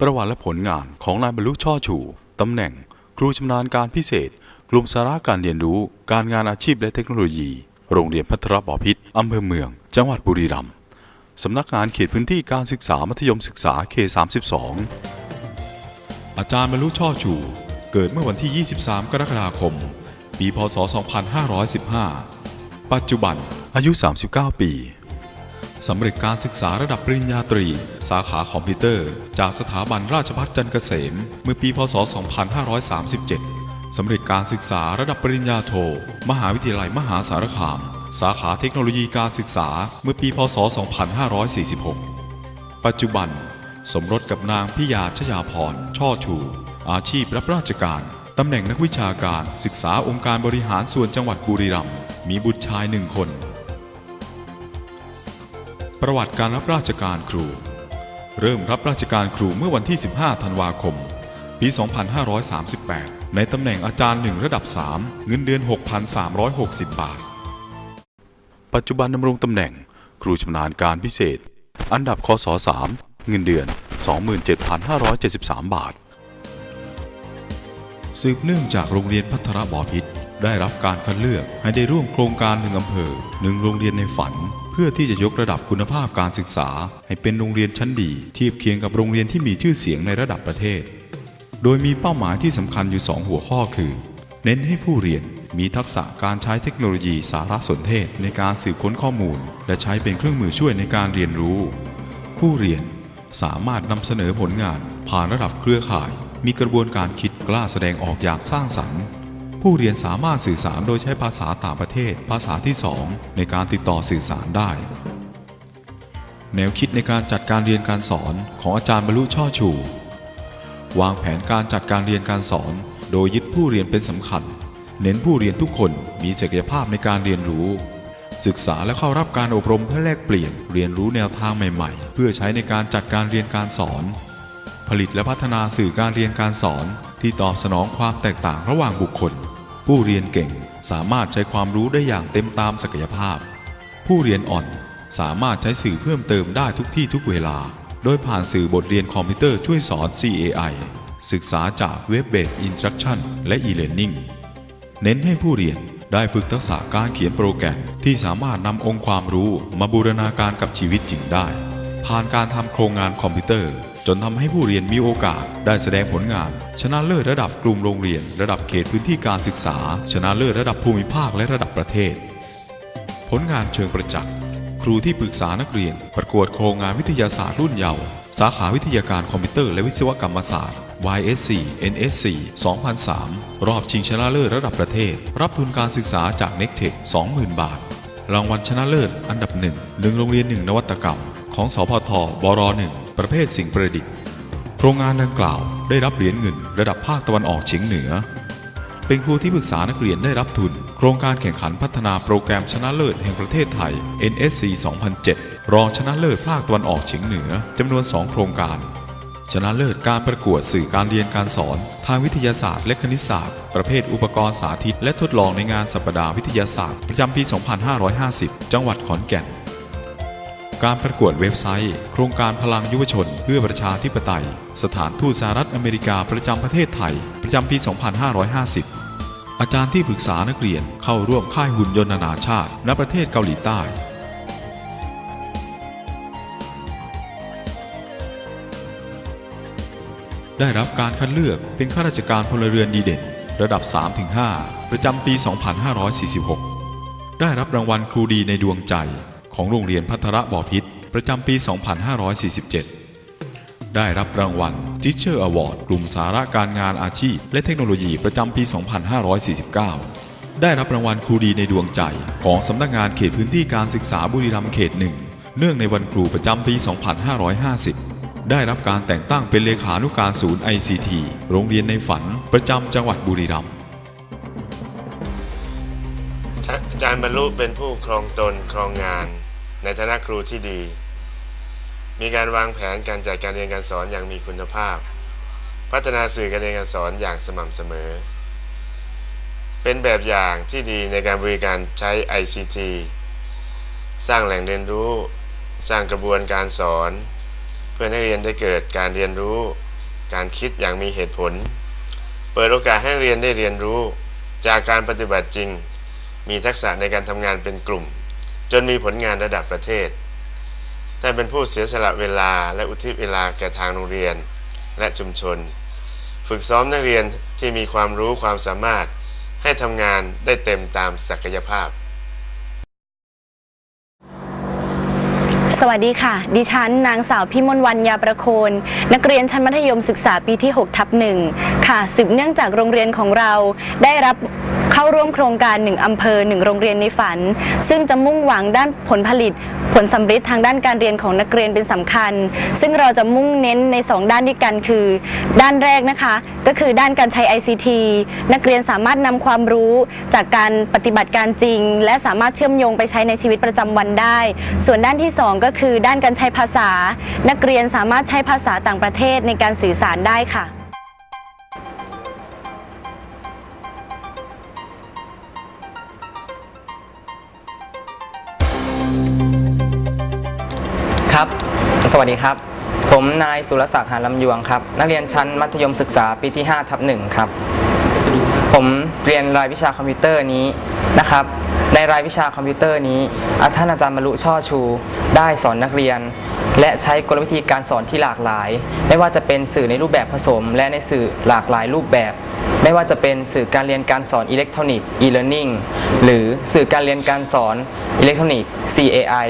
ประวัติและผลงานของนายบรรลุช่อชูตำแหน่ง ครูชำนาญการพิเศษ กลุ่มสาระการเรียนรู้ การงานอาชีพและเทคโนโลยี โรงเรียนพัทรบอพิษอำเภอเมือง จังหวัดบุรีรัมย์สำนักงานเขตพื้นที่การศึกษามัธยมศึกษาเขต32 อาจารย์บรรลุช่อชู เกิดเมื่อวันที่ 23 กรกฎาคม ปี พศ 2515 ปัจจุบันอายุ 39 ปี สำเร็จการศึกษาระดับปริญญาตรี สาขาคอมพิวเตอร์ จากสถาบันราชภัฏจันทร์เกษม เมื่อปี พศ 2537 สำเร็จการศึกษาระดับปริญญาโท มหาวิทยาลัยมหาสารคาม สาขาเทคโนโลยีการศึกษาเมื่อปี พศ 2546 ปัจจุบัน สมรสกับนางพิยาชยาพร ช่อชู อาชีพรับราชการ ตำแหน่งนักวิชาการศึกษาองค์การบริหารส่วนจังหวัดบุรีรัมย์ มีบุตรชายหนึ่งคน ประวัติการรับราชการครู เริ่มรับราชการครูเมื่อวันที่ 15 ธันวาคม ปี 2538 ในตำแหน่งอาจารย์หนึ่งระดับ 3 เงินเดือน 6,360 บาท ปัจจุบันดำรงตำแหน่งครูชำนาญการพิเศษ อันดับคศ3เงินเดือน 27,573 บาท สืบเนื่องจากโรงเรียนพัทรบอพิษได้รับการคัดเลือกให้ได้ร่วมโครงการหนึ่งอำเภอหนึ่งโรงเรียนในฝัน พื่อที่จะยกระดับคุณภาพการศึกษา ให้เป็นโรงเรียนชั้นดีเทียบเคียงกับโรงเรียนที่มีชื่อเสียงในระดับประเทศ โดยมีเป้าหมายที่สำคัญอยู่ 2 หัวข้อคือ เน้นให้ผู้เรียนมีทักษะการใช้เทคโนโลยีสารสนเทศในการสืบค้นข้อมูล และใช้เป็นเครื่องมือช่วยในการเรียนรู้ ผู้เรียนสามารถนำเสนอผลงานผ่านระดับเครือข่าย มีกระบวนการคิดกล้าแสดงออกอย่างสร้างสรรค์ ผู้เรียนสามารถสื่อสารโดยใช้ภาษาต่างประเทศ ภาษาที่สองในการติดต่อสื่อสารได้ แนวคิดในการจัดการเรียนการสอนของอาจารย์บรรลุช่อชู วางแผนการจัดการเรียนการสอน โดยยึดผู้เรียนเป็นสำคัญ เน้นผู้เรียนทุกคนมีศักยภาพในการเรียนรู้ ศึกษาและเข้ารับการอบรมเพื่อแลกเปลี่ยนเรียนรู้แนวทางใหม่ ๆ เพื่อใช้ในการจัดการเรียนการสอน ผลิตและพัฒนาสื่อการเรียนการสอนที่ตอบสนองความแตกต่างระหว่างบุคคล ผู้เรียนเก่งสามารถใช้ความรู้ได้อย่างเต็มตามศักยภาพ ผู้เรียนอ่อนสามารถใช้สื่อเพิ่มเติมได้ทุกที่ทุกเวลา โดยผ่านสื่อบทเรียนคอมพิวเตอร์ช่วยสอน CAI ศึกษาจาก Web Based Instruction และ e-learning เน้นให้ผู้เรียนได้ฝึกทักษะการเขียนโปรแกรมที่สามารถนำองค์ความรู้มาบูรณาการกับชีวิตจริงได้ ผ่านการทำโครงงานคอมพิวเตอร์ จนทำให้ผู้เรียนมีโอกาสได้แสดงผลงาน ชนะเลิศระดับกลุ่มโรงเรียน ระดับเขตพื้นที่การศึกษา ชนะเลิศระดับภูมิภาคและระดับประเทศ ผลงานเชิงประจักษ์ครูที่ปรึกษานักเรียน ประกวดโครงงานวิทยาศาสตร์รุ่นเยาว์สาขาวิทยาการคอมพิวเตอร์และวิศวกรรมศาสตร์ YSC NSC 2003 รอบชิงชนะเลิศระดับประเทศ รับทุนการศึกษาจาก n e c t e c h 20,000 บาท รางวัลชนะเลิศอันดับหนึ่งหนึ่งโรงเรียนหนึ่งนวัตกรรม ของสพทบรหนึ่งประเภทสิ่งประดิษฐ์ โครงงานดังกล่าวได้รับเหรียญเงินระดับภาคตะวันออกเฉียงเหนือ เป็นครูที่ปรึกษานักเรียนได้รับทุน โครงการแข่งขันพัฒนาโปรแกรมชนะเลิศแห่งประเทศไทย NSC 2007 รองชนะเลิศภาคตะวันออกเฉียงเหนือจำนวน 2 โครงการ ชนะเลิศการประกวดสื่อการเรียนการสอน ทางวิทยาศาสตร์และคณิตศาสตร์ ประเภทอุปกรณ์สาธิต และทดลองในงานสัปดาห์วิทยาศาสตร์ ประจำปี 2550 จังหวัดขอนแก่น การประกวดเว็บไซต์ โครงการพลังยุวชน เพื่อประชาธิปไตย สถานทูตสหรัฐอเมริกาประจำประเทศไทย ประจำปี 2550 อาจารย์ที่ปรึกษานักเรียนเข้าร่วมค่ายหุ่นยนต์นานาชาติ ณประเทศเกาหลีใต้ได้รับการคัดเลือกเป็นข้าราชการพลเรือนดีเด่น ระดับ 3-5 ประจำปี 2546 ได้รับรางวัลครูดีในดวงใจ ของโรงเรียนพัทรบอพิษประจำปี 2547 ได้รับรางวัล Teacher Award กลุ่มสาระการงานอาชีพ และเทคโนโลยีประจำปี 2549 ได้รับรางวัลครูดีในดวงใจของสำนักงานเขตพื้นที่การศึกษาบุรีรัมย์เขตหนึ่งเนื่องในวันครูประจำปี 2550 ได้รับการแต่งตั้งเป็นเลขานุการศูนย์ ICT โรงเรียนในฝันประจำจังหวัดบุรีรัมย์อาจารย์บรรลุเป็นผู้ครองตนครองงาน ในฐานะครูที่ดี มีการวางแผนการจัดการเรียนการสอนอย่างมีคุณภาพ พัฒนาสื่อการเรียนการสอนอย่างสม่ำเสมอ เป็นแบบอย่างที่ดีในการบริการใช้ ICT สร้างแหล่งเรียนรู้ สร้างกระบวนการสอน เพื่อให้นักเรียนได้เกิดการเรียนรู้ การคิดอย่างมีเหตุผล เปิดโอกาสให้เรียนได้เรียนรู้ จากการปฏิบัติจริง มีทักษะในการทำงานเป็นกลุ่ม จนมีผลงานระดับประเทศท่านเป็นผู้เสียสละเวลาและอุทิศเวลาแก่ทางโรงเรียนและชุมชน ฝึกซ้อมนักเรียนที่มีความรู้ความสามารถให้ทำงานได้เต็มตามศักยภาพ สวัสดีค่ะ ดิฉัน นางสาวพิมลวรรณยาประโคน นักเรียนชั้นมัธยมศึกษาปีที่ 6 ทับหนึ่งค่ะสืบเนื่องจากโรงเรียนของเราได้รับ เข้าร่วมโครงการ 1 อำเภอ 1 โรงเรียนในฝัน ซึ่งจะมุ่งหวังด้านผลผลิต ผลสำเร็จทางด้านการเรียนของนักเรียนเป็นสำคัญ ซึ่งเราจะมุ่งเน้นใน 2 ด้านด้วยกันคือ ด้านแรกนะคะ ก็คือด้านการใช้ ICT นักเรียนสามารถนำความรู้จากการปฏิบัติการจริง และสามารถเชื่อมโยงไปใช้ในชีวิตประจำวันได้ ส่วนด้านที่ 2 ก็คือด้านการใช้ภาษา นักเรียนสามารถใช้ภาษาต่างประเทศในการสื่อสารได้ค่ะ สวัสดีครับ ผมนายสุรศักดิ์หาลำยวงครับ นักเรียนชั้นมัธยมศึกษาปีที่5ทับหนึ่งครับ ผมเรียนรายวิชาคอมพิวเตอร์นี้นะครับ ในรายวิชาคอมพิวเตอร์นี้อาท่านอาจารย์บรรลุช่อชู ได้สอนนักเรียน และใช้กลวิธีการสอนที่หลากหลาย ไม่ว่าจะเป็นสื่อในรูปแบบผสม และในสื่อหลากหลายรูปแบบ ไม่ว่าจะเป็นสื่อการเรียนการสอนอิเล็กทรอนิกส์ e-learning หรือสื่อการเรียนการสอนอิเล็กทรอนิกส์ CAI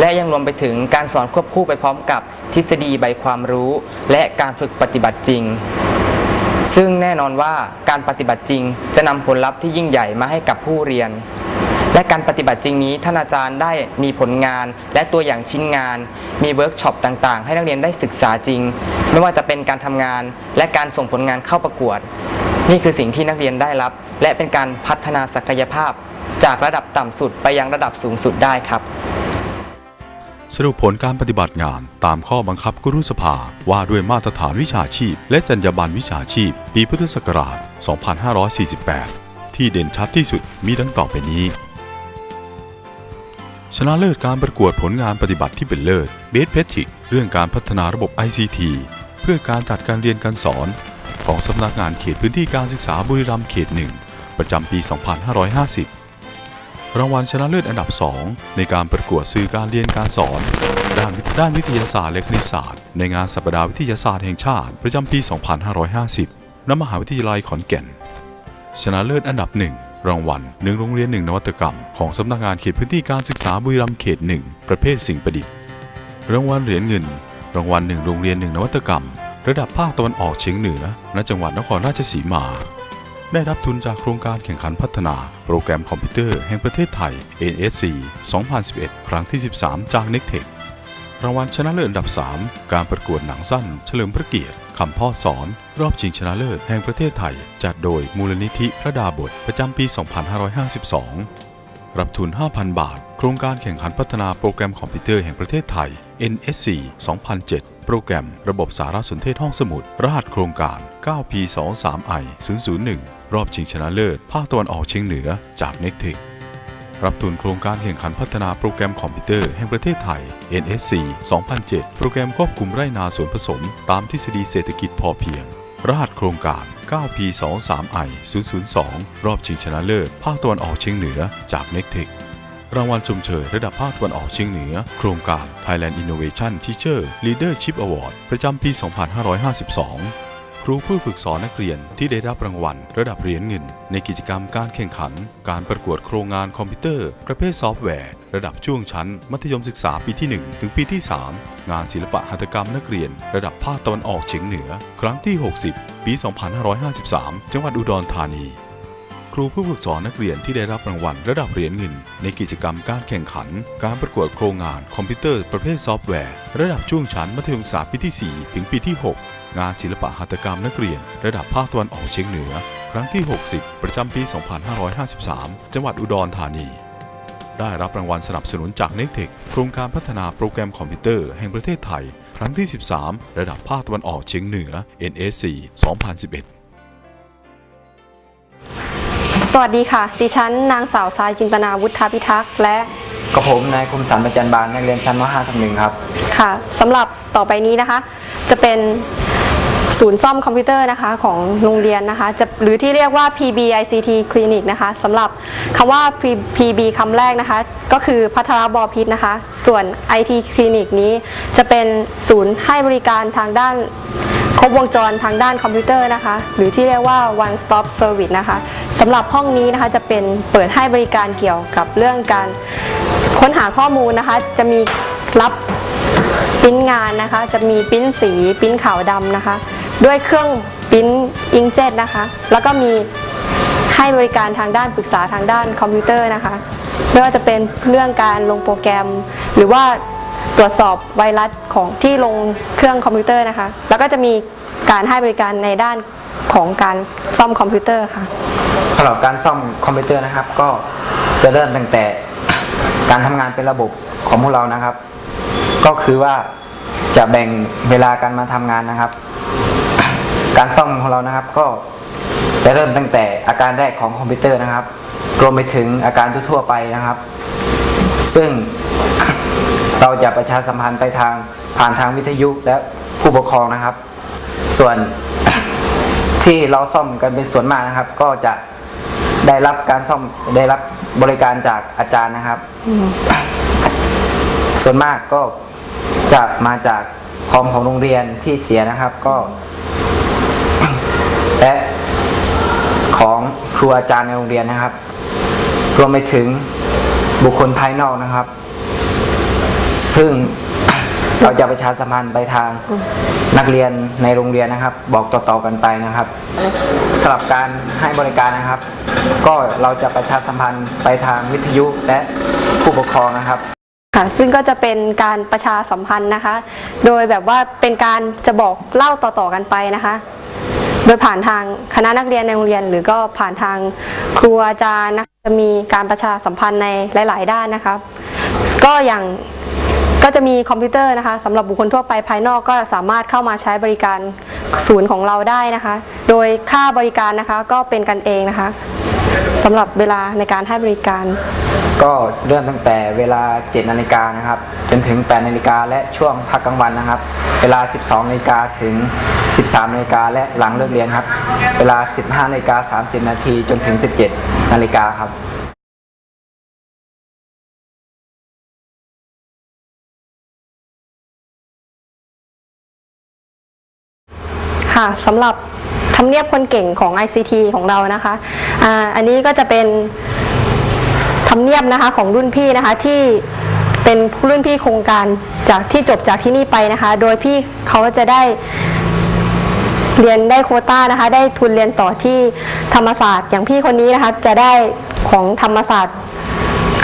และยังรวมไปถึงการสอนควบคู่ไปพร้อมกับทฤษฎีใบความรู้ และการฝึกปฏิบัติจริงซึ่งแน่นอนว่าการปฏิบัติจริงจะนำผลลัพธ์ที่ยิ่งใหญ่มาให้กับผู้เรียน และการปฏิบัติจริงนี้ท่านอาจารย์ได้มีผลงาน และตัวอย่างชิ้นงาน มีเวิร์กช็อปต่างๆ ให้นักเรียนได้ศึกษาจริง ไม่ว่าจะเป็นการทำงาน และการส่งผลงานเข้าประกวด นี่คือสิ่งที่นักเรียนได้รับ และเป็นการพัฒนาศักยภาพ จากระดับต่ำสุดไปยังระดับสูงสุดได้ครับ สรุปผลการปฏิบัติงานตามข้อบังคับกุรุสภาว่าด้วยมาตรฐานวิชาชีพ และจรรยาบรรณวิชาชีพ ปีพุทธศักราช 2548 ที่เด่นชัดที่สุดมีดังต่อไปนี้ ชนะเลิศการประกวดผลงานปฏิบัติที่เป็นเลิศเบสเพทิกเรื่องการพัฒนาระบบ ICT เพื่อการจัดการเรียนการสอน ของสำนักงานเขตพื้นที่การศึกษาบุรีรัมย์เขตหนึ่งประจำปี 2550 รางวัลชนะเลิศอันดับ 2 ในการประกวดสื่อการเรียนการสอน ด้านด้านวิทยาศาสตร์และคณิตศาสตร์ ในงานสัปดาห์วิทยาศาสตร์แห่งชาติ ประจำปี 2550ณมหาวิทยาลัยขอนแก่น ชนะเลิศอันดับหนึ่ง รางวัลหนึ่งโรงเรียนหนึ่งนวัตกรรม ของสำนักงานเขตพื้นที่การศึกษาบุรีรัมย์เขตหนึ่งประเภทสิ่งประดิษฐ์ รางวัลเหรียญเงิน รางวัลหนึ่งโรงเรียนหนึ่งนวัตกรรม ระดับภาคตะวันออกเฉียงเหนือณจังหวัดนครราชสีมา ได้รับทุนจากโครงการแข่งขันพัฒนา โปรแกรมคอมพิวเตอร์แห่งประเทศไทย NSC 2011 ครั้งที่ 13 จาก n e c t e c h รางวัลชนะเลิศอันดับ 3 การประกวดหนังสั้น เฉลิมพระเกียรติคำพ่อสอน รอบชิงชนะเลิศแห่งประเทศไทย จัดโดยมูลนิธิพระดาบทประจำปี 2552 รับทุน 5,000 บาท โครงการแข่งขันพัฒนาโปรแกรมคอมพิวเตอร์แห่งประเทศไทย NSC 2007 โปรแกรมระบบสารสนเทศห้องสมุด รหัสโครงการ 9P23I 001 รอบชิงชนะเลิศ ภาคตะวันออกเฉียงเหนือจาก n e c t e c h รับทุนโครงการแข่งขันพัฒนาโปรแกรมคอมพิวเตอร์แห่งประเทศไทย NSC 2007 โปรแกรมควบคุมไร่นาสวนผสม ตามทฤษฎีเศรษฐกิจพอเพียง รหัสโครงการ 9P23I 002 รอบชิงชนะเลิศ ภาคตะวันออกเฉียงเหนือ จาก n e c t e c h รางวัลชมเชยระดับภาคตะวันออกเฉียงเหนือ โครงการ Thailand Innovation Teacher Leadership Award ประจำปี 2552 ครูผู้ฝึกสอนนักเรียนที่ได้รับรางวัล ระดับเหรียญเงิน ในกิจกรรมการแข่งขัน การประกวดโครงงานคอมพิวเตอร์ ประเภทซอฟต์แวร์ ระดับช่วงชั้น มัธยมศึกษาปีที่ 1 ถึงปีที่ 3 งานศิลปะหัตถกรรมนักเรียน ระดับภาคตะวันออกเฉียงเหนือ ครั้งที่ 60 ปี 2553 จังหวัดอุดรธานี รูผู้ฝึกสอนนักเรียนที่ได้รับรางวัลระดับเหรียญเงิน ในกิจกรรมการแข่งขัน การประกวดโครงงานคอมพิวเตอร์ประเภทซอฟต์แวร์ ระดับช่วงชั้นมัธยมศึกษาปีที่ 4 ถึงปีที่ 6 งานศิลปะหัตถกรรมนักเรียน ระดับภาคตะวันออกเฉียงเหนือ ครั้งที่ 60 ประจำปี 2553 จังหวัดอุดรธานีได้รับรางวัลสนับสนุนจาก n e c t e c h โครงการพัฒนาโปรแกรมคอมพิวเตอร์แห่งประเทศไทย ครั้งที่ 13 ระดับภาคตะวันออกเฉียงเหนือ NSC 2011 วัสดีค่ะ ดิฉันนางสาวทรายจินตนาวุฒพิทักษ์และกับผมนายคมสันประจันบานนักเรียนชั้นม .5 ทับหนึ่งครับ ค่ะสำหรับต่อไปนี้นะคะ จะเป็นศูนย์ซ่อมคอมพิวเตอร์นะคะของโรงเรียนนะคะจะหรือที่เรียกว่า PBICT Clinic นะคะสำหรับคำว่า PB คำแรกนะคะ ก็คือพัทรบอพิษนะคะ ส่วน IT Clinic นี้จะเป็นศูนย์ให้บริการทางด้าน ครบวงจรทางด้านคอมพิวเตอร์นะคะ หรือที่เรียกว่า one stop service นะคะสำหรับห้องนี้นะคะจะเป็นเปิดให้บริการเกี่ยวกับเรื่องการค้นหาข้อมูลนะคะ จะมีรับปิ้นงานนะคะ จะมีปิ้นสีปิ้นขาวดำนะคะ ด้วยเครื่องปิ้นอิงเจ็ตนะคะ แล้วก็มีให้บริการทางด้านปรึกษาทางด้านคอมพิวเตอร์นะคะ ไม่ว่าจะเป็นเรื่องการลงโปรแกรม หรือว่า ตรวจสอบไวรัสของที่ลงเครื่องคอมพิวเตอร์นะคะ แล้วก็จะมีการให้บริการในด้านของการซ่อมคอมพิวเตอร์ค่ะสำหรับการซ่อมคอมพิวเตอร์นะครับ ก็จะเริ่มตั้งแต่การทำงานเป็นระบบของพวกเรานะครับ ก็คือว่าจะแบ่งเวลาการมาทำงานนะครับ การซ่อมของเรานะครับก็จะเริ่มตั้งแต่อาการแรกของคอมพิวเตอร์นะครับรวมไปถึงอาการทั่วๆไปนะครับ ซึ่ง เราจะประชาสัมพันธ์ไปทางผ่านทางวิทยุและผู้ปกครองนะครับ ส่วนที่เราซ่อมกันเป็นส่วนมากนะครับ ก็จะได้รับการซ่อมได้รับบริการจากอาจารย์นะครับ ส่วนมากก็จะมาจากคอมของโรงเรียนที่เสียนะครับก็ และของครูอาจารย์ในโรงเรียนนะครับ รวมไปถึงบุคคลภายนอกนะครับ ซึ่งเราจะประชาสัมพันธ์ไปทางนักเรียนในโรงเรียนนะครับ บอกต่อๆกันไปนะครับสำหรับการให้บริการนะครับ ก็เราจะประชาสัมพันธ์ไปทางวิทยุและผู้ปกครองนะครับค่ะซึ่งก็จะเป็นการประชาสัมพันธ์นะคะ โดยแบบว่าเป็นการจะบอกเล่าต่อๆกันไปนะคะ โดยผ่านทางคณะนักเรียนในโรงเรียน หรือก็ผ่านทางครูอาจารย์นะคะจะมีการประชาสัมพันธ์ในหลาย ๆ ด้านนะครับ ก็อย่าง ก็จะมีคอมพิวเตอร์นะคะสำหรับบุคคลทั่วไปภายนอกก็สามารถเข้ามาใช้บริการศูนย์ของเราได้นะคะ โดยค่าบริการนะคะก็เป็นกันเองนะคะสำหรับเวลาในการให้บริการ ก็เริ่มตั้งแต่เวลา 7 นาฬิกานะครับ จนถึง 8 นาฬิกาและช่วงพักกลางวันนะครับ เวลา 12 นาฬิกาถึง 13 นาฬิกาและหลังเลิกเรียนครับ เวลา 15 นาฬิกา 30 นาทีจนถึง 17 นาฬิกาครับ ค่ะสำหรับทำเนียบคนเก่งของ ICT ของเรานะคะอ่าอันนี้ก็จะเป็นทำเนียบนะคะของรุ่นพี่นะคะที่เป็นรุ่นพี่โครงการจากที่จบจากที่นี่ไปนะคะ โดยพี่เขาจะได้เรียนได้โคต้านะคะ ได้ทุนเรียนต่อที่ธรรมศาสตร์อย่างพี่คนนี้นะคะจะได้ของธรรมศาสตร์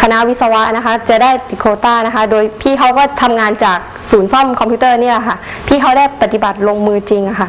คณะวิศวะนะคะ จะได้ติโคต้านะคะ โดยพี่เขาก็ทำงานจากศูนย์ซ่อมคอมพิวเตอร์นี่แหละค่ะ พี่เขาได้ปฏิบัติลงมือจริงอะค่ะ